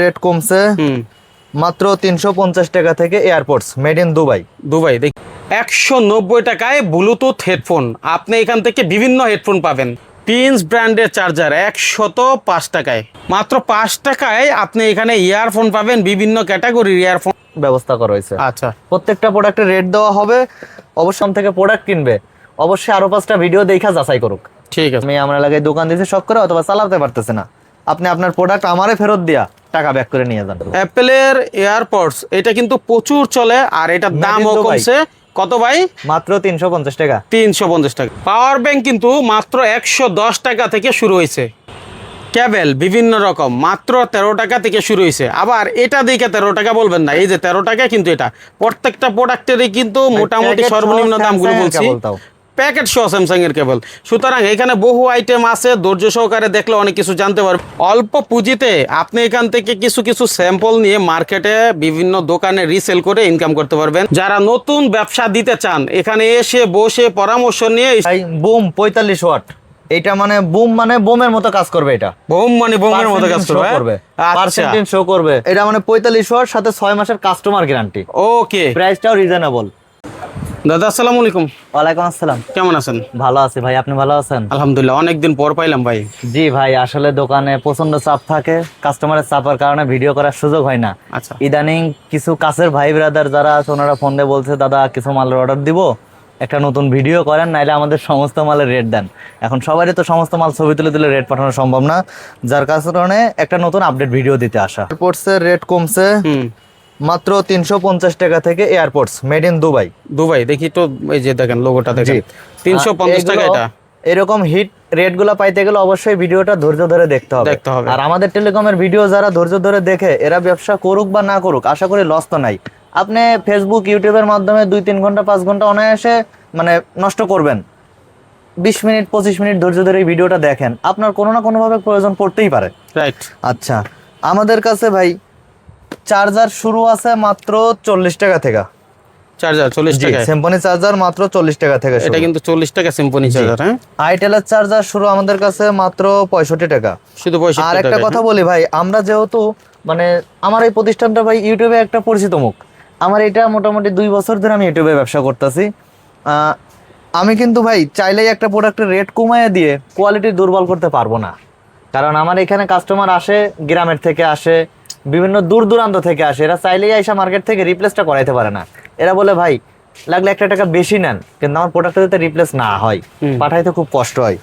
Rate কমছে। মাত্র তিনশো পঞ্চাশ টাকা থেকে airports made in Dubai. Dubai দেখ একশো নব্বই টাকায় ব্লুটুথ হেডফোন আপনি এখান থেকে বিভিন্ন হেডফোন পাবেন। প্রিন্স ব্র্যান্ডের চার্জার একশত পাঁচ টাকায়। মাত্র পাঁচ টাকায় আপনি এখানে ইয়ারফোন পাবেন বিভিন্ন ক্যাটাগরির ইয়ারফোন ব্যবস্থা করা হয়েছে। আচ্ছা। প্রত্যেকটা প্রোডাক্টের রেট দেওয়া হবে। অবশ্যই আম থেকে প্রোডাক্ট কিনবে। অবশ্যই আরও পাঁচটা ভিডিও দেখা যাচাই করুক। ঠিক আছে। আমি আমরা লাগাই দোকান দিয়েছি শখ করে অথবা চালাতে পারতেছে না। আপনি আপনার প্রোডাক্ট আমারে ফেরত দিয়া টাকা ব্যাক করে নিয়ে যান। অ্যাপেলের এয়ারপডস এটা কিন্তু প্রচুর চলে আর এটার দামও কমছে। কত ভাই? মাত্র তিনশো পঞ্চাশ টাকা। তিনশো পঞ্চাশ টাকা। পাওয়ার ব্যাংক কিন্তু মাত্র একশো দশ টাকা থেকে শুরু হয়েছে। ক্যাবেল বিভিন্ন রকম মাত্র তেরো টাকা থেকে শুরু হয়েছে। আবার এটা দেখে তেরো টাকা বলবেন না এই যে তেরো টাকা কিন্তু এটা। প্রত্যেকটা প্রোডাক্টেরই কিন্তু মোটামুটি সর্বনিম্ন দামগুলো বলছি। প্যাকেট সহ স্যামসাং এর কেবল। সুতরাং এখানে বহু আইটেম আছে ধৈর্য সহকারে দেখলে অনেক কিছু জানতে পারবে। অল্প পুঁজিতে আপনি এখান থেকে কিছু কিছু স্যাম্পল নিয়ে মার্কেটে বিভিন্ন দোকানে রিসেল করে ইনকাম করতে পারবেন। যারা নতুন ব্যবসা দিতে চান এখানে এসে বসে পরামর্শ নিয়ে বুম পঁয়তাল্লিশ ওয়াট এটা মানে বুম মানে বোমের মতো কাজ করবে এটা। বুম মানে বোমের মতো কাজ করবে করবে হ্যাঁ? আচ্ছা। পার্সেন্টেজ শো করবে। এটা মানে পঁয়তাল্লিশ ওয়াট সাথে ছয় মাসের কাস্টমার গ্যারান্টি ওকে প্রাইসটাও রিজনেবল দাদা আসসালামু আলাইকুম। ওয়ালাইকুম আসসালাম। কেমন আছেন? ভালো আছি ভাই আপনি ভালো আছেন? আলহামদুলিল্লাহ অনেকদিন পর পাইলাম ভাই। জি ভাই আসলে দোকানে প্রচণ্ড চাপ থাকে কাস্টমারের চাপের কারণে ভিডিও করার সুযোগ হয় না। আচ্ছা। ইদানিং কিছু কাছের ভাই ব্রাদার যারা আছে ওনারা ফোন দিয়ে বলছে দাদা কিছু মালের অর্ডার দিব একটা নতুন ভিডিও করেন নাইলে আমাদের সমস্ত মালের রেট দেন। এখন সবারই তো সমস্ত মাল ছবি তুলে দিলে রেট পাঠানো সম্ভব না যার কারণে একটা নতুন আপডেট ভিডিও দিতে আসা। এয়ারপোর্টসের রেট কমছে। হুম। মাত্র তিনশো পঞ্চাশ টাকা থেকে airports made in Dubai. Dubai দেখি তো এই যে দেখেন লোগোটা দেখেন। তিনশো পঞ্চাশ টাকা এটা। এরকম হিট রেটগুলো পাইতে গেলে অবশ্যই ভিডিওটা ধৈর্য ধরে দেখতে হবে। দেখতে হবে। আর আমাদের টেলিকমের ভিডিও যারা ধৈর্য ধরে দেখে এরা ব্যবসা করুক বা না করুক আশা করি লস তো নাই। আপনি ফেসবুক ইউটিউবের মাধ্যমে দুই তিন ঘণ্টা পাঁচ ঘণ্টা অনায়াসে মানে নষ্ট করবেন। বিশ মিনিট পঁচিশ মিনিট ধৈর্য ধরে এই ভিডিওটা দেখেন। আপনার কোনো না কোনোভাবে প্রয়োজন পড়তেই পারে। রাইট আচ্ছা আমাদের কাছে ভাই চার্জার শুরু আছে মাত্র চল্লিশ টাকা থেকে। চার্জার চল্লিশ টাকা সিম্পনি চার্জার মাত্র চল্লিশ টাকা থেকে। এটা কিন্তু চল্লিশ টাকা সিম্পনি চার্জার হ্যাঁ? আইটেলের চার্জার শুরু আমাদের কাছে মাত্র পঁয়ষট্টি টাকা। শুধু আর একটা কথা বলি ভাই আমরা যেহেতু মানে আমার এই প্রতিষ্ঠানটা ভাই ইউটিউবে একটা পরিচিত মুখ। আমার এটা মোটামুটি দুই বছর ধরে আমি ইউটিউবে ব্যবসা করতেছি। আমি কিন্তু ভাই চাইলেই একটা প্রোডাক্টের রেট কমায় দিয়ে কোয়ালিটি দুর্বল করতে পারব না। কারণ আমার এখানে কাস্টমার আসে গ্রামের থেকে আসে বিভিন্ন দূর দূরান্ত থেকে আসে। এরা চাইলেই আইসা মার্কেট থেকে রিপ্লেসটা করাইতে পারে না। এরা বলে ভাই লাগলে একটা টাকা বেশি নেন কিন্তু আমার প্রোডাক্টটা যাতে রিপ্লেস না হয়। পাঠাইতে খুব কষ্ট হয়।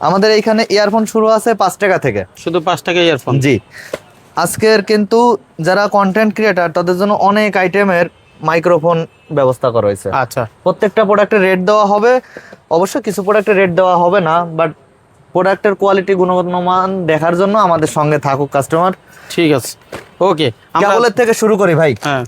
আমাদের এইখানে ইয়ারফোন শুরু আছে পাঁচ টাকা থেকে। শুধু পাঁচ টাকা ইয়ারফোন জি। আজকের কিন্তু যারা কন্টেন্ট ক্রিয়েটার তাদের জন্য অনেক আইটেমের মাইক্রোফোন ব্যবস্থা করা হয়েছে। আচ্ছা। প্রত্যেকটা প্রোডাক্টের রেট দেওয়া হবে। অবশ্য কিছু প্রোডাক্টের রেট দেওয়া হবে না বাট প্রোডাক্টের কোয়ালিটি গুণগত মান দেখার জন্য আমাদের সঙ্গে থাকুক কাস্টমার ঠিক আছে। ওকে কেবলের থেকে শুরু করি ভাই। হ্যাঁ।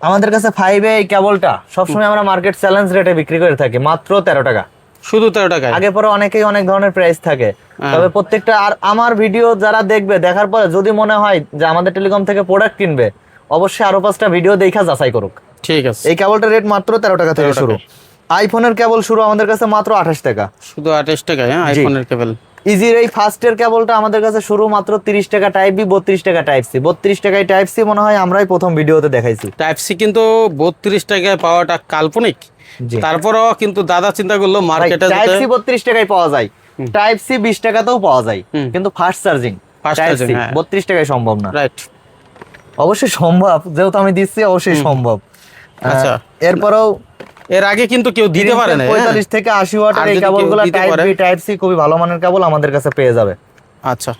আমাদের কাছে ফাইভ এই কেবলটা সবসময় আমরা মার্কেট চ্যালেঞ্জ রেটে বিক্রি করে থাকি মাত্র তেরো টাকা। শুধু তেরো টাকায়? আগে পরে অনেকেই অনেক ধরনের প্রাইস থাকে। হ্যাঁ। তবে প্রত্যেকটা আর আমার ভিডিও যারা দেখবে দেখার পরে যদি মনে হয় যে আমাদের টেলিকম থেকে প্রোডাক্ট কিনবে অবশ্যই আরও পাঁচটা ভিডিও দেখা যাচাই করুক। ঠিক আছে। এই কেবলটার রেট মাত্র তেরো টাকা থেকে শুরু। আইফোনের কেবল শুরু আমাদের কাছে মাত্র আঠাশ টাকা। শুধু আঠাশ টাকায় হ্যাঁ আইফোনের কেবল। ইজির এই ফার্স্টের কেবলটা আমাদের কাছে শুরু মাত্র তিরিশ টাকা টাইপ বি বত্রিশ টাকা টাইপ সি বত্রিশ টাকায় টাইপ সি মনে হয় আমরাই প্রথম ভিডিওতে দেখাইছি। টাইপ সি কিন্তু বত্রিশ টাকায় পাওয়াটা কাল্পনিক। তারপরও কিন্তু দাদা চিন্তা করল মার্কেটে টাইপ সি বত্রিশ টাকায় পাওয়া যায়। টাইপ সি বিশ টাকাতেও পাওয়া যায়। কিন্তু ফাস্ট চার্জিং হ্যাঁ। বত্রিশ টাকায় সম্ভব না। রাইট অবশ্যই সম্ভব যেহেতু আমি দিচ্ছি অবশ্যই সম্ভব। আচ্ছা। এরপরেও এর আগে কিন্তু কেউ দিতে পারে না হ্যাঁ? পঁয়তাল্লিশ থেকে আশি ওয়াটের এই কেবলগুলো টাইপ বি টাইপ সি খুবই ভালো মানের কেবল আমাদের কাছে পেয়ে যাবে। আচ্ছা।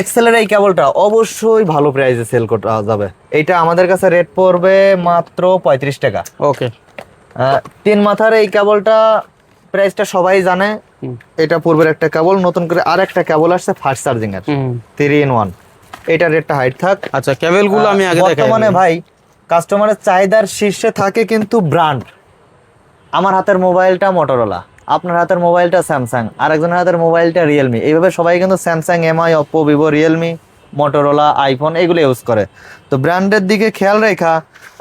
এক্সেলের এই কেবলটা অবশ্যই ভালো প্রাইসে সেল করা যাবে। এইটা আমাদের কাছে রেট পড়বে মাত্র পঁয়ত্রিশ টাকা। ওকে তিন মাথার এই কেবলটা প্রাইসটা সবাই জানে। এটা পূর্বের একটা কেবল নতুন করে আর একটা কেবল আসছে ফাস্ট চার্জিং এর। থ্রি ইন ওয়ান এটা রেটটা হাইট থাক। আচ্ছা কেবলগুলো আমি আগে দেখাই বর্তমানে ভাই কাস্টমারের চাহিদার শীর্ষে থাকে কিন্তু ব্র্যান্ড। আমার হাতের মোবাইলটা মোটরোলা আপনার হাতের মোবাইলটা স্যামসাং আরেকজনের হাতের মোবাইলটা রিয়েলমি এইভাবে সবাই কিন্তু Samsung MI Oppo Vivo Realme Motorola iPhone এগুলো ইউজ করে। তো ব্র্যান্ডের দিকে খেয়াল রেখা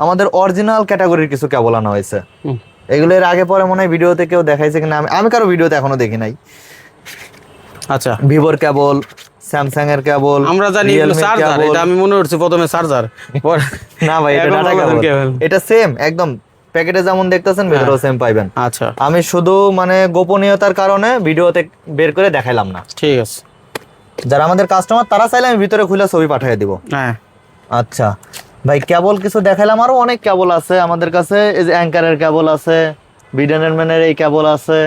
আমাদের অরিজিনাল ক্যাটাগরির কিছু কেবল আনা হয়েছে। এগুলো এর আগে পরে মনে হয় ভিডিওতে কেউ দেখাইছে কিনা আমি আমি কারও ভিডিওতে এখনও দেখি নাই। আচ্ছা। ভিভোর কেবল স্যামসাং এর কেবল আমরা জানি এগুলো চার্জার এটা আমি মনে করছি প্রথমে চার্জার না ভাই এটা ডাটা কেবল এটা সেম একদম প্যাকেটে যেমন দেখতেছেন ভেতরেও সেম পাইবেন। আচ্ছা। আমি শুধু মানে গোপনীয়তার কারণে ভিডিওতে বের করে দেখাইলাম না। ঠিক আছে। যারা আমাদের কাস্টমার তারা চাইলে আমি ভিতরে খুলে ছবি পাঠিয়ে দিব। হ্যাঁ। আচ্ছা। ভাই কেবল কিছু দেখাইলাম আরও অনেক কেবল আছে আমাদের কাছে। এই যে অ্যাঙ্কারের কেবল আছে বিডেনম্যানের এই কেবল আছে।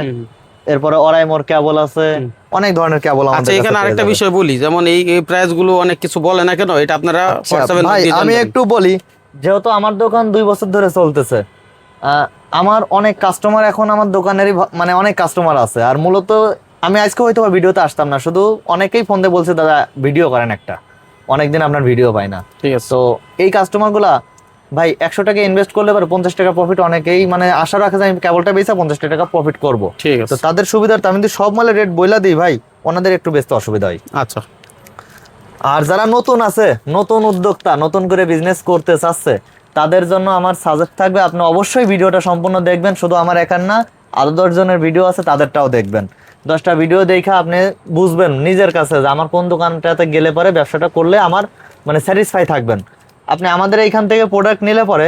এরপরে অরাইমোর কেবল আছে। অনেক ধরনের কেবল আচ্ছা আমাদের কাছে এখানে আরেকটা বিষয় বলি যেমন এই প্রাইসগুলো অনেক কিছু বলে না কেন? এটা আপনারা আচ্ছা, ভাই আমি একটু বলি যেহেতু আমার দোকান দুই বছর ধরে চলতেছে আমার অনেক কাস্টমার এখন আমার দোকানেরই মানে অনেক কাস্টমার আছে। আর মূলত আমি আজকে হয়তো ভিডিওতে আসতাম না শুধু অনেকেই ফোন দিয়ে বলছে দাদা ভিডিও করেন একটা। অনেকদিন আপনার ভিডিও পাই না। ঠিক আছে। তো এই কাস্টমারগুলা ভাই একশো টাকা ইনভেস্ট করলে পরে পঞ্চাশ টাকা প্রফিট অনেকেই মানে আশা রাখে আমি কেবলটা বেচা পঞ্চাশ টাকা প্রফিট করব। ঠিক আছে। তাদের সুবিধার্থে আমি সব মালের রেট বইলা দিই ভাই ওনাদের একটু বেচতে অসুবিধা হয়। আচ্ছা। আর যারা নতুন আছে নতুন উদ্যোক্তা নতুন করে বিজনেস করতে চাচ্ছে তাদের জন্য আমার সাজেস্ট থাকবে আপনি অবশ্যই ভিডিওটা সম্পূর্ণ দেখবেন শুধু আমার একার না আরও দশজনের ভিডিও আছে তাদেরটাও দেখবেন। দশটা ভিডিও দেখে আপনি বুঝবেন নিজের কাছে যে আমার কোন দোকানটাতে গেলে পরে ব্যবসাটা করলে আমার মানে স্যাটিসফাই থাকবেন। আপনি আমাদের এইখান থেকে প্রোডাক্ট নিলে পরে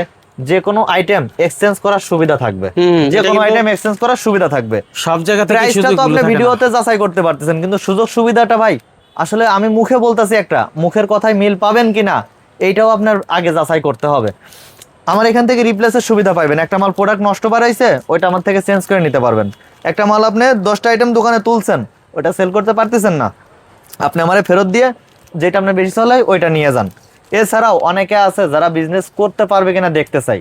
যে কোনো আইটেম এক্সচেঞ্জ করার সুবিধা থাকবে। যে কোনো আইটেম এক্সচেঞ্জ করার সুবিধা থাকবে। সব জায়গা থেকে প্রাইসটা সুযোগ তো আপনি ভিডিওতে যাচাই করতে পারতেছেন কিন্তু সুযোগ সুবিধাটা ভাই আসলে আমি মুখে বলতেছি একটা মুখের কথায় মিল পাবেন কিনা এইটাও আপনার আগে যাচাই করতে হবে। আমার এখান থেকে রিপ্লেসের সুবিধা পাবেন একটা মাল প্রোডাক্ট নষ্ট বাড়াইছে ওইটা আমার থেকে চেঞ্জ করে নিতে পারবেন। একটা মাল আপনি দশটা আইটেম দোকানে তুলছেন ওইটা সেল করতে পারতেছেন না। আপনি আমারে ফেরত দিয়ে যেটা আপনার বেশি চলে ওইটা নিয়ে যান। এছাড়াও অনেকে আছে যারা বিজনেস করতে পারবে কিনা দেখতে চাই।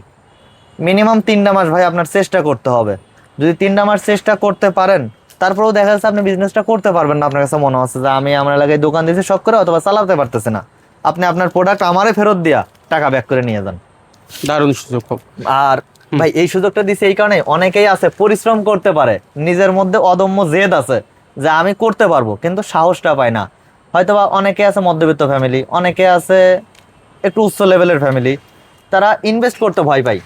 মিনিমাম তিনটা মাস ভাই আপনার চেষ্টা করতে হবে। যদি তিনটা মাস চেষ্টা করতে পারেন তারপরেও দেখা যাচ্ছে আপনি বিজনেসটা করতে পারবেন না। আপনার কাছে মনে হচ্ছে যে আমি আমার এলাকায় দোকান দিয়েছি সব করে অথবা চালাতে পারতেছে না। আপনি আপনার প্রোডাক্ট আমারে ফেরত দিয়া টাকা ব্যাক করে নিয়ে যান। দারুণ সুযোগ। খুব আর ভাই এই সুযোগটা দিছে এই কারণে অনেকেই আছে পরিশ্রম করতে পারে নিজের মধ্যে অদম্য জেদ আছে যে আমি করতে পারব কিন্তু সাহসটা পায় না। হয়তোবা অনেকে আছে মধ্যবিত্ত ফ্যামিলি অনেকে আছে একটু উচ্চ লেভেলের ফ্যামিলি তারা ইনভেস্ট করতে ভয় পায়।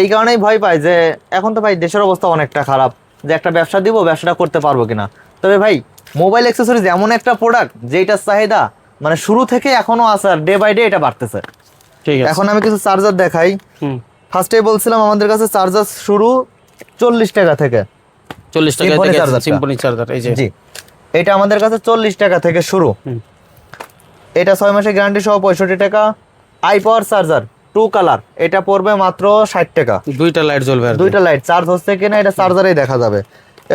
এই কারণেই ভয় পায় যে এখন তো ভাই দেশের অবস্থা অনেকটা খারাপ যে একটা ব্যবসা দিব ব্যবসাটা করতে পারব কিনা। তবে ভাই মোবাইল অ্যাক্সেসরিজ এমন একটা প্রোডাক্ট যেটার চাহিদা মানে শুরু থেকে এখনও আছে আর ডে বাই ডে এটা বাড়তেছে। এখন আমি কিছু চার্জার দেখাই। হুম। ফার্স্টে বলছিলাম আমাদের কাছে চার্জার শুরু চল্লিশ টাকা থেকে। চল্লিশ টাকা। সিম্পনি চার্জার এই যে। জি। এটা আমাদের কাছে চল্লিশ টাকা থেকে শুরু। এটা ছয় মাসের গ্যারান্টি সহ পঁয়ষট্টি টাকা। I power charger two colour এটা পড়বে মাত্র ষাট টাকা। দুইটা লাইট জ্বলবে দুইটা লাইট চার্জ হচ্ছে কিনা এটা চার্জারেই দেখা যাবে।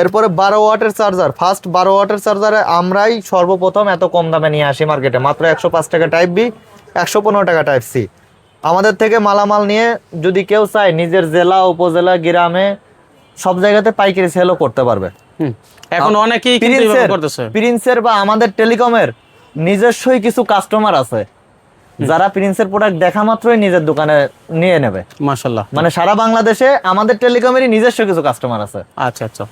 এরপরে বারো ওয়াটের চার্জার ফার্স্ট বারো ওয়াটের চার্জারে আমরাই সর্বপ্রথম এত কম দামে নিয়ে আসি মার্কেটে মাত্র একশো পাঁচ টাকা টাইপ বি একশো পনেরো টাকা টাইপ সি আমাদের থেকে মালামাল নিয়ে যদি কেউ চায় নিজের জেলা উপজেলা গ্রামে সব জায়গাতে পাইকারি সেলও করতে পারবে। হুম। এখন অনেকেই প্রিন্সের বা আমাদের টেলিকমের নিজস্বই কিছু কাস্টমার আছে। যারা প্রিন্সের প্রোডাক্ট দেখা মাত্রই নিজের দোকানে নিয়ে নেবে। মাশাল্লাহ মানে সারা বাংলাদেশে আমাদের টেলিকমেরই নিজস্ব কিছু কাস্টমার আছে। আচ্ছা আচ্ছা।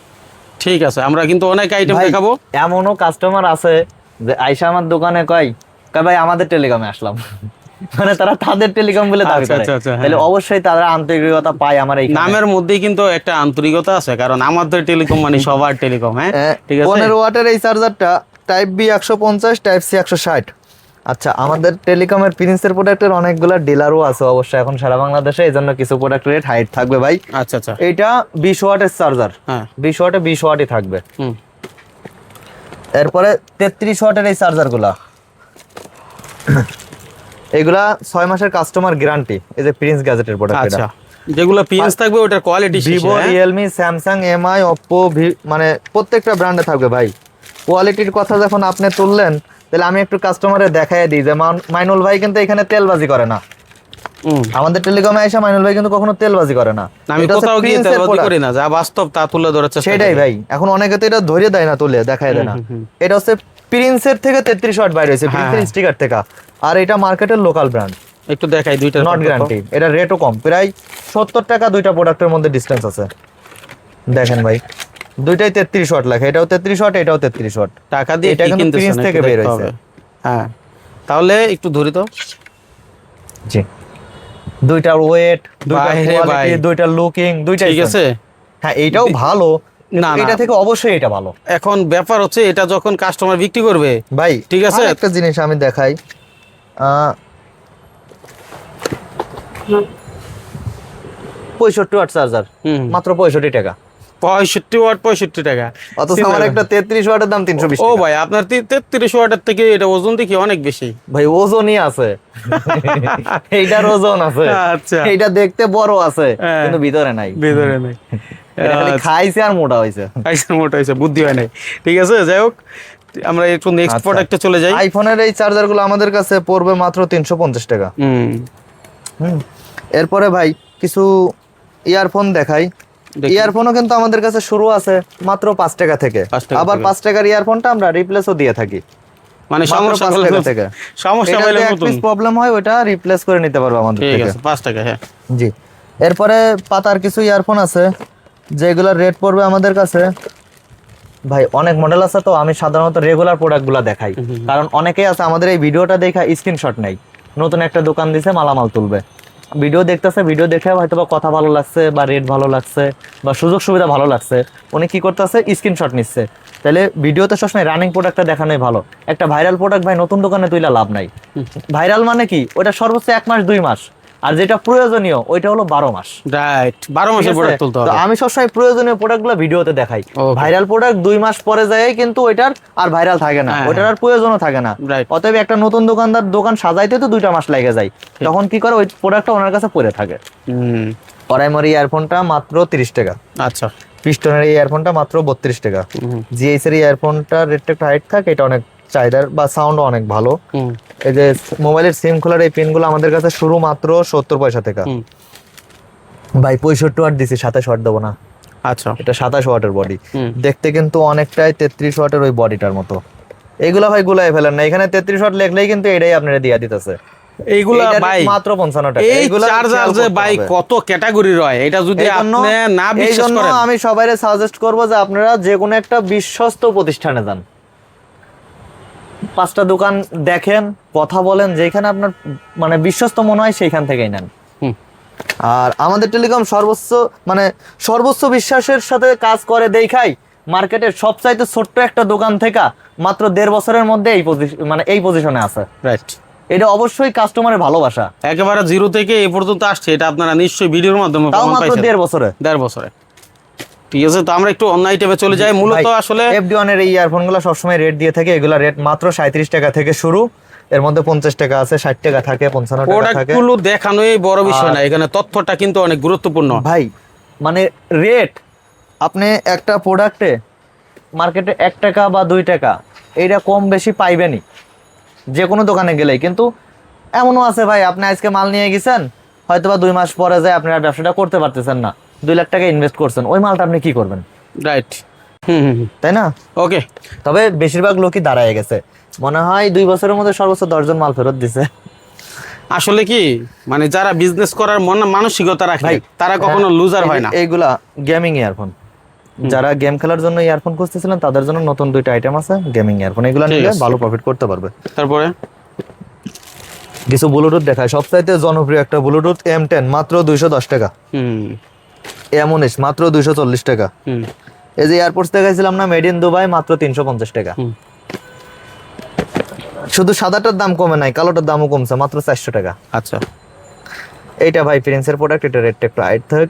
ঠিক আছে আমরা কিন্তু অনেক আইটেম দেখাবো। এমনও কাস্টমার আছে যে আইসা আমার দোকানে কয় কয় ভাই আমাদের টেলিকমে আসলাম। মানে তারা তাদের টেলিকম বলে দাবি আচ্ছা, করে। আচ্ছা, আচ্ছা, হ্যাঁ। তাহলে অবশ্যই তারা আন্তরিকতা পায় আমার এই নামের মধ্যেই কিন্তু একটা আন্তরিকতা আছে কারণ আমাদের টেলিকম মানে সবার টেলিকম হ্যাঁ? ঠিক আছে? পনেরো ওয়াটের এই চার্জারটা টাইপ বি একশো পঞ্চাশ টাইপ সি একশো ষাট। আচ্ছা আমাদের টেলিকমের প্রিন্সের প্রোডাক্টের অনেকগুলো ডিলারও আছে অবশ্যই এখন সারা বাংলাদেশে এই জন্য কিছু প্রোডাক্ট রেট হাইট থাকবে ভাই। আচ্ছা আচ্ছা। এইটা বিশ ওয়াটের চার্জার হ্যাঁ। বিশ ওয়াটে বিশ ওয়াটই থাকবে। এরপরে তেত্রিশ ওয়াটের এই চার্জারগুলা এগুলা ছয় মাসের কাস্টমার গ্যারান্টি এই যে প্রিন্স গ্যাজেটের প্রোডাক্ট আচ্ছা। যেগুলো পিএস থাকবে ওটার quality Vivo Realme Samsung MI Oppo মানে প্রত্যেকটা ব্র্যান্ডে থাকবে ভাই। কোয়ালিটির কথা যখন আপনি তুললেন তাহলে আমি একটু কাস্টমারে দেখাই দিই যে মাইনুল ভাই কিন্তু এখানে তেলবাজি করে না। আমাদের টেলিকমে এসে মাইনুল ভাই কিন্তু কখনো তেলবাজি করে না। আমি কোথাও গিয়ে তেলবাজি করি না যা বাস্তব তা তুলে ধরার চেষ্টা সেটাই ভাই এখন অনেকে তো এটা ধরে দেয় না তুলে দেখায় দেয় না। এটা হচ্ছে প্রিন্সের থেকে তেত্রিশ ওয়াট বাইরে হয়েছে হ্যাঁ, প্রিন্সের হ্যাঁ। স্টিকার থেকে। আর এটা মার্কেটের লোকাল ব্র্যান্ড একটু দেখাই দুইটা নট গ্যারান্টি এটা রেটও কম। প্রায় সত্তর টাকা দুইটা প্রোডাক্টের মধ্যে ডিস্টেন্স আছে। দেখেন ভাই। দুইটাই তেত্রিশ ওয়াট লেখা। এটাও তেত্রিশ ওয়াট এটাও তেত্রিশ ওয়াট। টাকা দিয়ে এটা কিন্তু একটু থেকে বের হয়েছে। হ্যাঁ। তাহলে একটু ধরি তো। জি। দুইটার ওয়েট দুইটা কোয়ালিটি। দুইটার লুকিং দুইটাই ঠিক আছে। হ্যাঁ এইটাও ভালো না। এটা থেকে অবশ্যই এটা ভালো। এখন ব্যাপার হচ্ছে এটা যখন কাস্টমার বিক্রি করবে ভাই ঠিক আছে। একটা জিনিস আমি দেখাই। পঁয়ষট্টি ওয়াট চার্জার হুম। মাত্র পঁয়ষট্টি টাকা। পঁয়ষট্টি ওয়াট পঁয়ষট্টি টাকা। অথচ আমার একটা তেত্রিশ ওয়াটের দাম তিনশো বিশ ও ভাই আপনার তেত্রিশ ওয়াটের থেকে এটা ওজন দেখি অনেক বেশি। ভাই ওজনই আছে। এইটার ওজন আছে। আচ্ছা। এইটা দেখতে বড় আছে হ্যাঁ। কিন্তু ভিতরে নাই। ভেতরে নেই। আচ্ছা। খাইছে আর মোটা হয়েছে আইসের মোটা হয়েছে বুদ্ধি হয় নাই। ঠিক আছে যাই হোক আমরা একটু নেক্সট। প্রোডাক্টে চলে যাই। আইফোনের এই চার্জারগুলো আমাদের কাছে পড়বে মাত্র তিনশো পঞ্চাশ টাকা। হুম। হুম। এরপরে ভাই কিছু ইয়ারফোন দেখাই। দেখি। ইয়ারফোনও কিন্তু আমাদের কাছে শুরু আছে মাত্র পাঁচ টাকা থেকে। আবার পাঁচ টাকার ইয়ারফোনটা আমরা রিপ্লেসও দিয়ে থাকি। মানে সমস্যা হলে থেকে। সমস্যা হলে প্রবলেম হয় ওটা রিপ্লেস করে নিতে পারব আমাদের ঠিক আছে টাকা হ্যাঁ। জি। এরপরে পাতার কিছু ইয়ারফোন আছে যেগুলোর রেট পড়বে আমাদের কাছে। ভাই অনেক মডেল আছে তো আমি সাধারণত রেগুলার প্রোডাক্টগুলো দেখাই। কারণ অনেকেই আছে আমাদের এই ভিডিওটা দেখা স্ক্রিনশট নেই নতুন একটা দোকান দিছে মালামাল তুলবে। ভিডিও দেখতেছে ভিডিও দেখে হয়তো বা কথা ভালো লাগছে বা রেট ভালো লাগছে বা সুযোগ সুবিধা ভালো লাগছে উনি কি করতেছে? স্ক্রিনশট নিচ্ছে। তাহলে ভিডিওতে সবসময় রানিং প্রোডাক্টটা দেখানোই ভালো। একটা ভাইরাল প্রোডাক্ট ভাই নতুন দোকানে তুইলা লাভ নাই। ভাইরাল মানে কি? ওটা সর্বোচ্চ এক মাস দুই মাস। আর যেটা প্রয়োজনীয় ওইটা হলো বারো মাস। রাইট বারো মাসের প্রোডাক্ট তুলতে হবে। আমি সবসময় প্রয়োজনীয় প্রোডাক্টগুলো ভিডিওতে দেখাই। ভাইরাল প্রোডাক্ট দুই মাস পরে যায় কিন্তু ওইটার আর ভাইরাল থাকে না। হ্যাঁ, ওইটার আর প্রয়োজনও থাকে না. অতএব একটা নতুন দোকানদার দোকান সাজাইতে তো দুইটা মাস লেগে যায়। তখন কি করে? ওই প্রোডাক্টটা ওনার কাছে পড়ে থাকে। প্রাইমারি ইয়ারফোনটা মাত্র তিরিশ টাকা। আচ্ছা। পিস্টনের এই ইয়ারফোনটা মাত্র বত্রিশ টাকা। জিএস এর ইয়ারফোনটা রেটটা একটু হাইট থাকে এটা অনেক চাহিদার বা সাউন্ড অনেক ভালো। এই যে মোবাইলের সিম খোলার এই পিনগুলো আমাদের কাছে শুরু মাত্র সত্তর পয়সা থেকে ভাই পঁয়ষট্টি ওয়াট দিছি সাতাশ ওয়াট দেবো না। আচ্ছা। এটা সাতাশ ওয়াটের বডি দেখতে কিন্তু অনেকটাই তেত্রিশ ওয়াটের ওই বডিটার মতো। এইগুলা ভাই গুলাই ফেলেন না। এখানে তেত্রিশ ওয়াট লেখলেই কিন্তু এটাই আপনারা দিয়া দিতেছে। এইগুলা ভাই মাত্র পঞ্চান্ন টাকা। এই চার্জার যে ভাই কত ক্যাটাগরি রয় এটা যদি আপনি না বিশ্বাস করেন। আমি সবাইকে সাজেস্ট করব যে আপনারা যে কোনো একটা বিশ্বস্ত প্রতিষ্ঠানে যান। পাঁচটা দোকান দেখেন কথা বলেন যেখানে আপনার মানে বিশ্বস্ত মনে হয় সেইখান থেকেই নেন। আর আমাদের টেলিকম সর্বোচ্চ মানে সর্বোচ্চ বিশ্বাসের সাথে কাজ করে দেখাই মার্কেটের সবচাইতে ছোট্ট একটা দোকান থেকে মাত্র দেড় বছরের মধ্যে এই মানে এই পজিশনে আছে। রাইট এটা অবশ্যই কাস্টমারের ভালোবাসা। একেবারে জিরো থেকে এই পর্যন্ত আসছে এটা আপনারা নিশ্চয়ই ভিডিওর মাধ্যমে মাত্র দেড় বছরে। দেড় বছরে। ঠিক আছে তো আমরা একটু অন্য আইটেমে চলে যাই। মূলত আসলে ওয়ানের এই ইয়ারফোনগুলো সবসময় রেট দিয়ে থাকে। এগুলা রেট মাত্র সাঁত্রিশ টাকা থেকে শুরু। এর মধ্যে পঞ্চাশ টাকা আছে ষাট টাকা থাকে পঞ্চান্ন টাকা থাকে। গুলো দেখানোই বড় বিষয় না। এখানে তথ্যটা কিন্তু অনেক গুরুত্বপূর্ণ। ভাই মানে রেট আপনি একটা প্রোডাক্টে মার্কেটে এক টাকা বা দুই টাকা এইটা কম বেশি পাইবেনই। যে কোনো দোকানে গেলেই। কিন্তু এমনও আছে ভাই আপনি আজকে মাল নিয়ে গেছেন হয়তো বা দুই মাস পরে যায় আপনি আর ব্যবসাটা করতে পারতেছেন না। দুই লাখ টাকা ইনভেস্ট করছেন ওই মালটা আপনি কি করবেন? রাইট তাই না? ওকে তবে বেশিরভাগ লোকই দাঁড়ায় গেছে। মনে হয় দুই বছরের মধ্যে সর্বোচ্চ দশজন মাল ফেরত দিছে। আসলে কি? মানে যারা বিজনেস করার মন মানসিকতা রাখে তারা কখনো হ্যাঁ, লুজার হয় না। এইগুলা গেমিং ইয়ারফোন যারা গেম খেলার জন্য ইয়ারফোন খুঁজতেছিলেন তাদের জন্য নতুন দুইটা আইটেম আছে গেমিং ইয়ারফোন এগুলো নিলে ভালো প্রফিট করতে পারবে। তারপরে? কিছু ব্লুটুথ দেখায়। সবচাইতে জনপ্রিয় একটা ব্লুটুথ এম টেন মাত্র দুইশো দশ টাকা। হুম। মাত্র দুইশো চল্লিশ টাকা। এই যে এয়ারপোর্টস দেখাইছিলাম না মেড ইন দুবাই মাত্র তিনশো পঞ্চাশ টাকা। শুধু সাদাটার দাম কমে নাই কালোটার দামও কমছে মাত্র চারশো টাকা। আচ্ছা। এইটা ভাই প্রিন্সের প্রোডাক্ট এটা রেটটা একটু হাইট থাক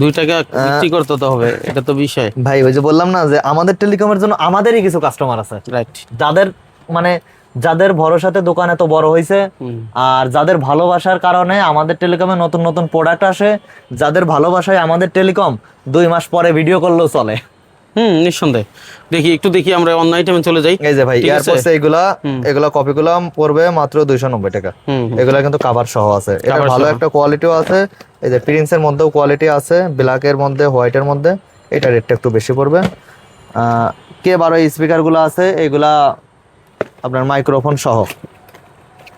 দুই টাকা বিক্রি করতে তো হবে এটা তো বিষয়। ভাই ওই যে বললাম না যে আমাদের টেলিকমের জন্য আমাদেরই কিছু কাস্টমার আছে। রাইট যাদের মানে যাদের ভরসাতে দোকান এত বড় হয়েছে আর যাদের ভালোবাসার কারণে আমাদের টেলিকমে নতুন নতুন প্রোডাক্ট আসে যাদের ভালোবাসায় আমাদের টেলিকম দুই মাস পরে ভিডিও করলেও চলে। হুম নিঃসন্দেহে। দেখি একটু দেখি আমরা অন্য আইটেমে চলে যাই। এই যে ভাই এয়ারপোর্টস এইগুলা এগুলা কপিগুলো পড়বে মাত্র দুইশো নব্বই টাকা। হুম হুম। এগুলা কিন্তু কাভার সহ আছে। এটা ভালো একটা কোয়ালিটিও আছে। এই যে প্রিন্সের মধ্যেও কোয়ালিটি আছে ব্ল্যাকের মধ্যে হোয়াইটের মধ্যে। এটা রেটটা একটু বেশি পড়বে। আহ, কে বারো স্পিকারগুলো আছে এগুলা আপনার মাইক্রোফোন সহ।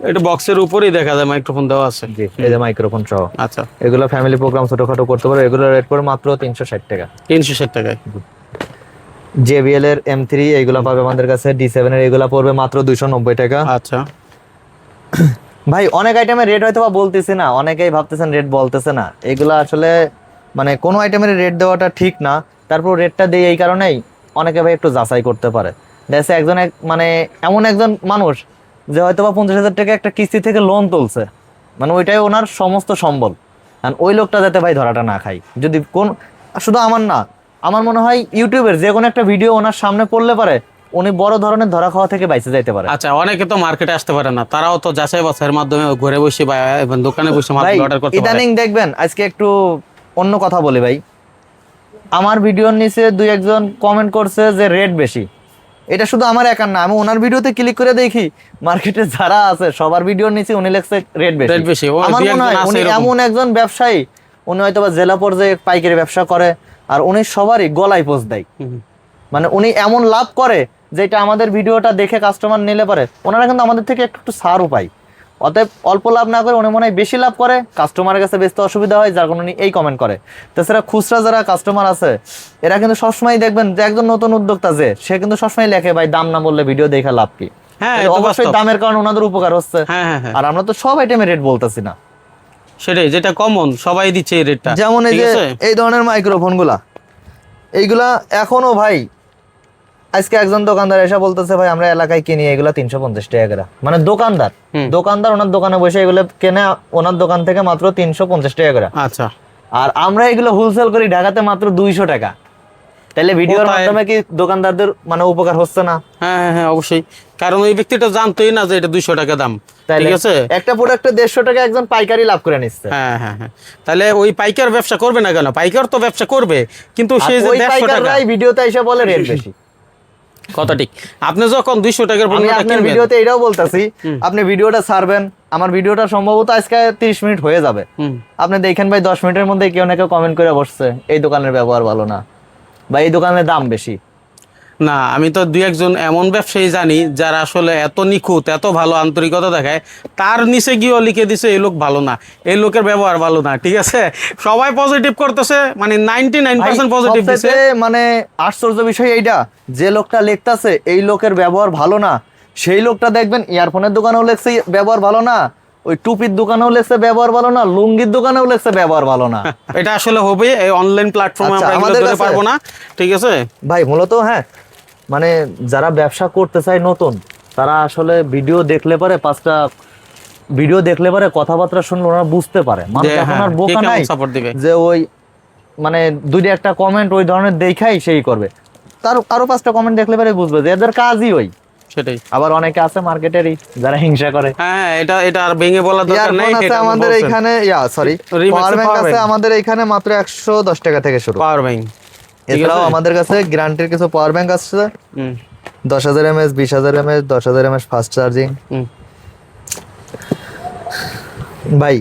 এটা বক্সের উপরেই দেখা যায় মাইক্রোফোন দেওয়া আছে। জি এই যে মাইক্রোফোন সহ। আচ্ছা। এগুলো ফ্যামিলি প্রোগ্রাম ছোটখাটো করতে পারবে এগুলো রেট পড়বে মাত্র তিনশো ষাট টাকা। তিনশো ষাট টাকায়। জেবিএল এর এম থ্রি এইগুলো পাবে আমাদের কাছে। ডি সেভেন এর এগুলো পড়বে মাত্র দুইশো নব্বই টাকা। আচ্ছা। ভাই অনেক আইটেমের রেট হয়তো বা বলতেছি না। অনেকেই ভাবতেছেন রেট বলতেছে না। এগুলো আসলে মানে কোনো আইটেমের রেট দেওয়াটা ঠিক না। তারপর রেটটা দেই এই কারণেই অনেকে ভাই একটু যাচাই করতে পারে। দেখছে একজন এক মানে এমন একজন মানুষ যে হয়তো বা পঞ্চাশ হাজার টাকা একটা কিস্তি থেকে লোন তুলছে। মানে ওইটাই ওনার সমস্ত সম্বল। আর ওই লোকটা যাতে ভাই ধরাটা না খাই যদি কোন শুধু আমার না আমার মনে হয় ইউটিউবের যে কোনো একটা ভিডিও ওনার সামনে পড়লে পারে উনি বড় ধরনের ধরা খাওয়া থেকে বাইসে যাইতে পারে। আচ্ছা অনেকে তো মার্কেটে আসতে পারে না। তারাও তো যাচাই বাছাইয়ের মাধ্যমে ঘরে বসে বা দোকানে বসে মাল অর্ডার করতে পারে। ইদানিং দেখবেন আজকে একটু অন্য কথা বলি ভাই। আমার ভিডিওর নিচে দুই একজন কমেন্ট করছে যে রেট বেশি। এটা শুধু আমার একার না আমি ওনার ভিডিওতে ক্লিক করে দেখি মার্কেটে যারা আছে সবার ভিডিওর নিচে উনি লেখছে রেট বেশি। রেট বেশি, আমার মনে হয় উনি এমন একজন ব্যবসায়ী উনি হয়তো বা জেলা পর্যায়ে পাইকারি ব্যবসা করে আর উনি সবারই গলায় পোস্ট দেয়। মানে উনি এমন লাভ করে যেটা আমাদের ভিডিওটা দেখে কাস্টমার নিলে পারে ওনারা কিন্তু আমাদের থেকে একটু একটু সার পায়। অতএব অল্প লাভ না করে উনি মনে হয় বেশি লাভ করে কাস্টমারের কাছে বেচতে অসুবিধা হয় যার কারণে এই কমেন্ট করে। তাছাড়া খুচরা যারা কাস্টমার আছে এরা কিন্তু সবসময় দেখবেন যে একজন নতুন উদ্যোক্তা যে সে কিন্তু সবসময় লেখে ভাই দাম না বললে ভিডিও দেখে লাভ কি? হ্যাঁ অবশ্যই দামের কারণে ওনাদের উপকার হচ্ছে। হ্যাঁ হ্যাঁ হ্যাঁ। আর আমরা তো সব আইটেমের রেট বলতেছি না। সেটাই যেটা কমন সবাই দিচ্ছে এই রেটটা যেমন এই যে? এই ধরনের মাইক্রোফোনগুলা এইগুলা এখনও ভাই আজকে একজন দোকানদার এসে বলতেছে ভাই আমরা এলাকায় কিনি এগুলা তিনশো পঞ্চাশ টাকা করে। মানে দোকানদার। দোকানদার ওনার দোকানে বসে এগুলো কেনে ওনার দোকান থেকে মাত্র তিনশো পঞ্চাশ টাকা করে। আচ্ছা। আর আমরা এগুলো হোলসেল করি ঢাকাতে মাত্র দুইশো টাকা। তাহলে ভিডিওর মাধ্যমে কি দোকানদারদের মানে উপকার হচ্ছে না? হ্যাঁ হ্যাঁ হ্যাঁ অবশ্যই। কারণ ওই ব্যক্তিটা জানতোই না যে এটা দুইশো টাকা দাম। ঠিক আছে? একটা প্রোডাক্টে দেড়শো টাকা একজন পাইকারি লাভ করে নিচ্ছে। হ্যাঁ হ্যাঁ হ্যাঁ। তাহলে ওই পাইকার ব্যবসা করবে না কেন? পাইকার তো ব্যবসা করবে কিন্তু আর সে যে ভিডিওতে এসে বলে রেট বেশি। কথা ঠিক। আপনি যখন দুইশো টাকার পণ্য আপনার ভিডিওতে এটাও বলতেছি আপনি ভিডিওটা ছাড়বেন আমার ভিডিওটা সম্ভবত আজকে তিরিশ মিনিট হয়ে যাবে। আপনি দেখেন ভাই দশ মিনিটের মধ্যে কেউ না কেউ কমেন্ট করে বসছে এই দোকানের ব্যবহার ভালো না বা এই দোকানের দাম বেশি। না আমি তো দুই একজন এমন ব্যবসায়ী জানি যারা আসলে এত নিখুঁত এত ভালো আন্তরিকতা দেখায় তার নিচে গিয়েও লিখে দিছে এই লোক ভালো না এই লোকের ব্যবহার ভালো না ঠিক আছে? সবাই পজিটিভ করতেছে মানে নাইনটি নাইন পার্সেন্ট পজিটিভ দিছে। মানে আশ্চর্য বিষয় এইটা যে লোকটা লিখতাছে এই লোকের ব্যবহার ভালো না সেই লোকটা দেখবেন ইয়ারফোনের দোকানেও লেখছে ব্যবহার ভালো না ওই টুপির দোকানেও লেখছে ব্যবহার ভালো না লুঙ্গির দোকানেও লেখছে ব্যবহার ভালো না এটা আসলে হবে এই অনলাইন প্ল্যাটফর্মে আচ্ছা, আমরা ধরে কাছে- পারব না ঠিক আছে? ভাই মূলত হ্যাঁ মানে যারা ব্যবসা করতে চায় নতুন তারা আসলে ভিডিও দেখলে পারে পাঁচটা ভিডিও দেখলে পারে কথাবার্তা শুনলে ওরা বুঝতে পারে। মানুষ এখন হ্যাঁ, আর বোকা নাই যে ওই মানে দুইটা একটা কমেন্ট ওই ধরনের দেখাই সেই করবে। তার আরও পাঁচটা কমেন্ট দেখলে পারে বুঝবে যে এদের কাজই ওই। সেটাই। আবার অনেকে আছে মার্কেটেরই যারা হিংসা করে। হ্যাঁ হ্যাঁ, এটা এটা আর ভেঙে বলা দরকার নেই আছে আমাদের এইখানে ইয়া সরি পাওয়ার ব্যাংক আছে আমাদের এইখানে মাত্র একশো দশ টাকা থেকে শুরু। পাওয়ার ব্যাংক এছাড়াও আমাদের কাছে গ্যারান্টির কিছু পাওয়ার ব্যাংক আসছে দশ হাজার এমএস বিশ হাজার এমএস দশ হাজার এমএস ফাস্ট চার্জিং ভাই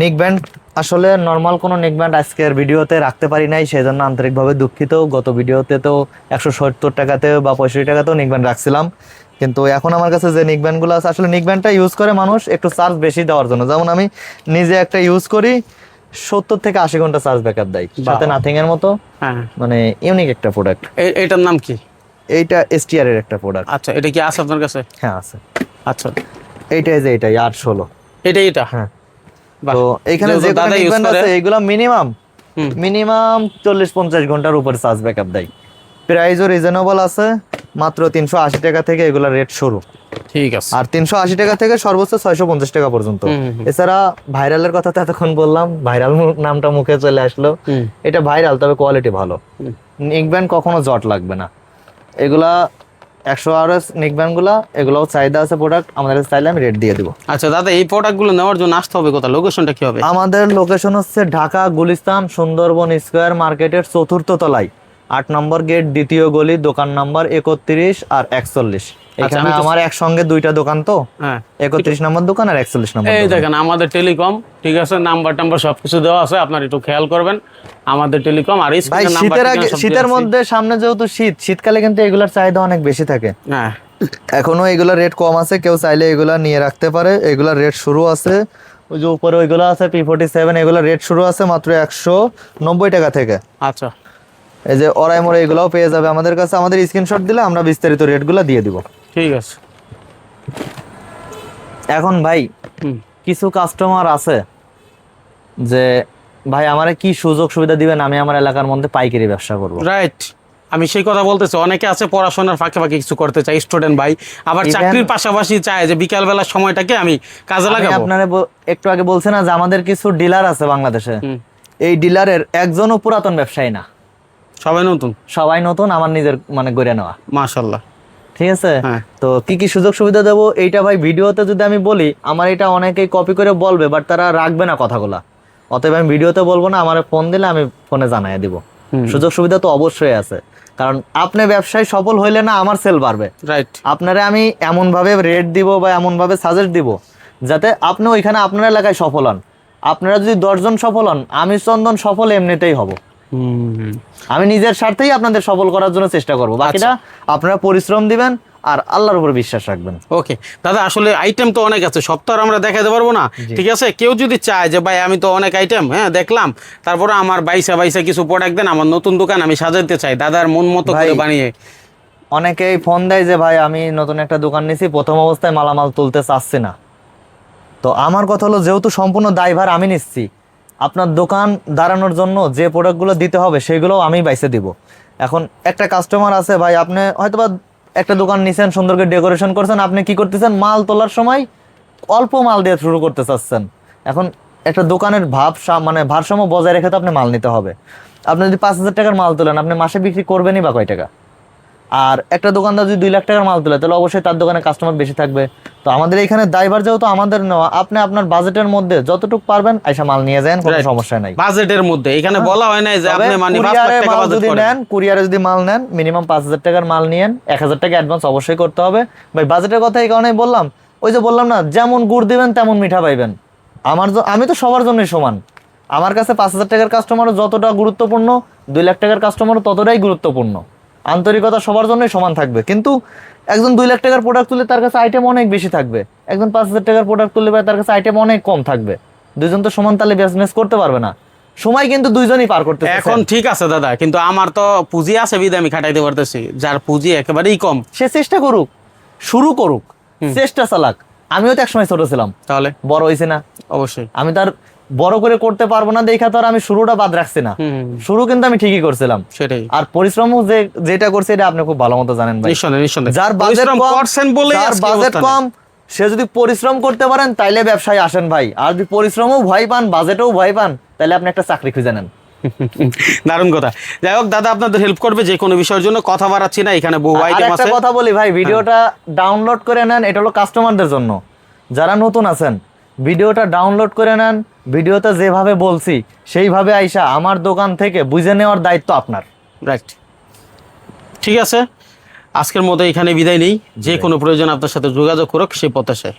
নিক ব্যান্ড আসলে নর্মাল কোনো নিক ব্যান্ড আজকের ভিডিওতে রাখতে পারি নাই সেই জন্য আন্তরিকভাবে দুঃখিত। গত ভিডিওতে তো একশো সত্তর টাকাতে বা পঁয়ষট্টি টাকাতেও নিক ব্যান্ড রাখছিলাম। কিন্তু এখন আমার কাছে যে নিক ব্যান্ডগুলো আছে আসলে নিক ব্যান্ডটা ইউজ করে মানুষ একটু চার্জ বেশি দেওয়ার জন্য। যেমন আমি নিজে একটা ইউজ করি সত্তর থেকে আশি ঘণ্টা চার্জ ব্যাকআপ দেয়। সাথে নাথিং এর মতো হ্যাঁ। মানে ইউনিক একটা প্রোডাক্ট এটার নাম কি? এইটা এসটিআর এর একটা প্রোডাক্ট আচ্ছা এটা কি আছে আপনার কাছে? হ্যাঁ আছে। আচ্ছা। এইটাই যে এইটাই আট ষোলো। এটা এটা হ্যাঁ। তো এখানে যে দাদা ব্যান্ড করে, আছে এগুলো মিনিমাম মিনিমাম চল্লিশ পঞ্চাশ ঘণ্টার উপর চার্জ ব্যাকআপ দেয়। প্রাইসও রিজনেবল আছে। মাত্র তিনশো আশি টাকা থেকে এগুলা রেট শুরু। ঠিক আছে। আর তিনশো আশি টাকা থেকে সর্বোচ্চ ছয়শো পঞ্চাশ টাকা পর্যন্ত। এছাড়া ভাইরালের কথা তো এতক্ষণ বললাম ভাইরাল নামটা মুখে চলে আসলো। এটা ভাইরাল তবে কোয়ালিটি ভালো। হুম। নিক ব্যান্ড কখনো জট লাগবে না। এগুলা একশো আর এস নিকগুলা এগুলোও চাহিদা আছে প্রোডাক্ট আমাদের চাইলে আমি রেট দিয়ে দিব। আচ্ছা দাদা এই প্রোডাক্টগুলো নেওয়ার জন্য আসতে হবে কোথায়? লোকেশনটা কি হবে? আমাদের লোকেশন হচ্ছে ঢাকা গুলিস্তান সুন্দরবন স্কোয়ার মার্কেটের চতুর্থ তলায়। আট নম্বর গেট দ্বিতীয় গলি দোকান নাম্বার একত্রিশ আর একচল্লিশ। এখানে আমার একসঙ্গে দুইটা দোকান তো? হ্যাঁ। একত্রিশ নম্বর দোকান আর একচল্লিশ নম্বর এই দেখেন আমাদের টেলিকম ঠিক আছে? নাম্বার টাম্বার সবকিছু দেওয়া আছে আপনার একটু খেয়াল করবেন। আমাদের টেলিকম আর ভাই শীতের আগে শীতের মধ্যে সামনে যেহেতু শীত শীতকালে কিন্তু এগুলার চাহিদা অনেক বেশি থাকে। হ্যাঁ। এখনও এগুলা রেট কম আছে কেউ চাইলে এগুলা নিয়ে রাখতে পারে। এগুলা রেট শুরু আছে ওই যে উপরে ওইগুলো আছে পি ফোর্টি সেভেন এগুলো রেট শুরু আছে মাত্র একশো নব্বই টাকা থেকে। আচ্ছা। এই যে অরাই মোড়ে এগুলাও পেয়ে যাবে আমাদের কাছে। আমাদের স্ক্রিনশট দিলে আমরা বিস্তারিত রেটগুলো দিয়ে দিব। ঠিক আছে। এখন ভাই কিছু কাস্টমার আছে যে ভাই আমারে কি সুযোগ সুবিধা দিবেন? আমি আমার এলাকার মধ্যে পাইকারি ব্যবসা করব। রাইট আমি সেই কথা বলতেছি। অনেকে আছে পড়াশোনার ফাঁকে ফাঁকে কিছু করতে চাই স্টুডেন্ট ভাই। আবার চাকরির পাশাপাশি চায় যে বিকাল বেলার সময়টাকে আমি কাজে লাগাবো। আপনারে একটু আগে বলছেন না যে আমাদের কিছু ডিলার আছে বাংলাদেশে। এই ডিলারের একজনও পুরাতন ব্যবসায়ী না। সবাই নতুন? সবাই নতুন আমার নিজের মানে গড়ে নেওয়া। মাশাল্লাহ ঠিক আছে? হ্যাঁ। তো কি কি সুযোগ সুবিধা দেবো? এইটা ভাই ভিডিওতে যদি আমি বলি আমার এটা অনেকেই কপি করে বলবে বাট তারা রাখবে না কথাগুলা। অতএব আমি ভিডিওতে বলব না আমার ফোন দিলে আমি ফোনে জানাই দিব। সুযোগ সুবিধা তো অবশ্যই আছে। কারণ আপনি ব্যবসায় সফল হইলে না আমার সেল বাড়বে। রাইট আপনারা আমি এমন ভাবে রেট দিব বা এমন ভাবে সাজেস্ট দিব যাতে আপনি ওইখানে আপনার এলাকায় সফল হন। আপনারা যদি দশজন সফল হন আমি চন্দন সফল এমনিতেই হব। আমি নিজের স্বার্থেই আপনাদের সফল করার জন্য চেষ্টা করব। বাকিটা আপনারা পরিশ্রম দিবেন আর আল্লাহর উপর বিশ্বাস রাখবেন। ওকে। দাদা আসলে আইটেম তো অনেক আছে সব তো আর আমরা দেখাতে পারব না। ঠিক আছে? কেউ যদি চায় যে ভাই আমি তো অনেক আইটেম হ্যাঁ দেখলাম। তারপরে আমার বাইসা বাইসা কিছু প্রোডাক্ট দেন আমার নতুন দোকান আমি সাজাতে চাই। দাদার মন মতো করে ভাই, বানিয়ে। অনেকেই ফোন দেয় যে ভাই আমি নতুন একটা দোকান নিছি প্রথম অবস্থায় মালামাল তুলতে চাচ্ছি না। তো আমার কথা হলো যেহেতু সম্পূর্ণ দায়ভার আমি নিচ্ছি আপনার দোকান দাঁড়ানোর জন্য যে প্রোডাক্টগুলো দিতে হবে, সেগুলোও আমি বাইসে দিব। এখন একটা কাস্টমার আছে ভাই, আপনি হয়তোবা একটা দোকান নিছেন সুন্দর করে ডেকোরেশন করছেন, আপনি কি করতেছেন? মাল তোলার সময় অল্প মাল দিয়ে শুরু করতে চাচ্ছেন। এখন একটা দোকানের ভাব মানে ভারসাম্য বজায় রেখে তো আপনি মাল নিতে হবে। আপনি যদি পাঁচ হাজার টাকার মাল তোলেন, আপনি মাসে বিক্রি করবেনই বা কয় টাকা? আর একটা দোকানদার যদি দুই লাখ টাকার মাল তোলে তাহলে অবশ্যই তার দোকানে কাস্টমার বেশি থাকবে। তো আমাদের এখানে দায়ভার যেহেতু আমাদের নেওয়া আপনি আপনার বাজেটের মধ্যে যতটুকু পারবেন আইসা মাল নিয়ে যান কোনো সমস্যা নাই। বাজেটের মধ্যে। এখানে বলা হয় নাই যে হ্যাঁ। আপনি মানে পাঁচ লাখ টাকা বাজেট যদি নেন কুরিয়ারে যদি মাল নেন মিনিমাম পাঁচ হাজার টাকার মাল নিয়েন এক হাজার টাকা অ্যাডভান্স অবশ্যই করতে হবে। ভাই বাজেটের কথা এই কারণেই বললাম ওই যে বললাম না যেমন গুড় দিবেন তেমন মিঠা পাইবেন। আমার আমি তো সবার জন্যই সমান। আমার কাছে পাঁচ হাজার টাকার কাস্টমারও যতটা গুরুত্বপূর্ণ দুই লাখ টাকার কাস্টমারও ততটাই গুরুত্বপূর্ণ। আন্তরিকতা সবার জন্যই সমান থাকবে। কিন্তু একজন দুই লাখ টাকার প্রোডাক্ট তুলে তার কাছে আইটেম অনেক বেশি থাকবে। একজন পাঁচ হাজার টাকার প্রোডাক্ট তুললে ভাই তার কাছে আইটেম অনেক কম থাকবে। দুজন তো সমান তালে বিজনেস করতে পারবে না। সময় কিন্তু দুইজনই পার করতে এখন ঠিক আছে দাদা কিন্তু আমার তো পুঁজি আছে বিদে আমি খাটাইতে পারতেছি। যার পুঁজি একেবারেই কম সে চেষ্টা করুক শুরু করুক চেষ্টা চালাক। আমিও তো একসময় ছোট ছিলাম। তাহলে? বড় হয়েছে না। অবশ্যই। আমি তার বড় করে করতে পারব না দেখা তো আর আমি শুরুটা বাদ রাখছি না। শুরু কিন্তু আমি ঠিকই করছিলাম। সেটাই। আর পরিশ্রমও যে যেটা করছে এটা আপনি খুব ভালো মতো জানেন ভাই। যার বাজেট পরিশ্রম কম করছেন যার বাজেট কম সে যদি পরিশ্রম করতে পারেন তাইলে ব্যবসায় আসেন ভাই। আর যদি পরিশ্রমও ভয় পান বাজেটও ভয় পান তাহলে আপনি একটা চাকরি খুঁজে নেন। দারুণ কথা। যাই হোক দাদা আপনাদের হেল্প করবে যে কোনো বিষয়ের জন্য। কথা বাড়াচ্ছি না এখানে বহু আইটেম একটা আছে। কথা বলি ভাই ভিডিওটা ডাউনলোড করে নেন এটা হলো কাস্টমারদের জন্য। যারা নতুন আছেন ভিডিওটা ডাউনলোড করে নেন ভিডিওতে যেভাবে বলছি সেইভাবে আইসা আমার দোকান থেকে বুঝে নেওয়ার দায়িত্ব আপনার। রাইট ঠিক আছে? আজকের মতো এখানে বিদায় নেই। যে কোনো প্রয়োজন আপনার সাথে যোগাযোগ করুক সেই প্রত্যাশায়।